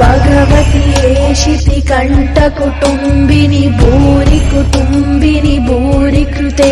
भगवती कण्ठकुटुम्बिनि भूरि कुटुम्बिनि भूरि कृते